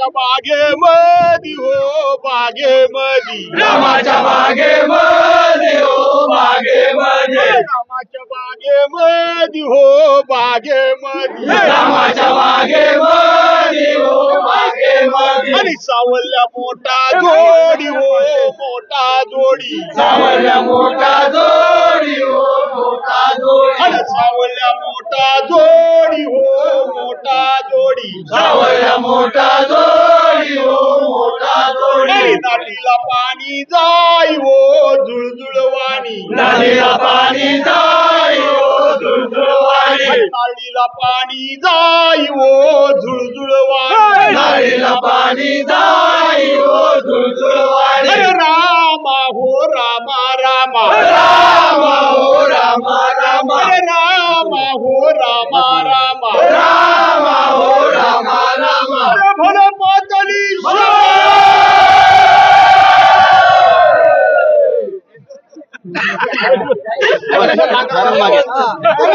रामाच्या बागेमधी हो बागेमधी रामाच्या बागेमध्ये हो बागेमध्ये रामाच्या बागेमधी हो बागेमधी रामाच्या बागेमध्ये हो बागेमध्ये आणि सावल्या मोठा जोडी हो मोठा जोडी. सावल्या मोठा जोडी हो मोठा जोडी. आणि सावल्या मोठा जोडी हो मोठा जोडी. सावल्या मोठा जोडी हो मोठा जोडी आणि पाणी जाई हो जुळजुळवाणी नदीला पाणी जाई हो दुर्दुळवाणी नाळीला पाणी जाई हो जुळजुळवाणी नदीला पाणी जाई हो दुर्दुळवाणी अरे रामा हो रामा रामा. रामा हो रामा रामा. अरे रामा हो रामा. रामा अरे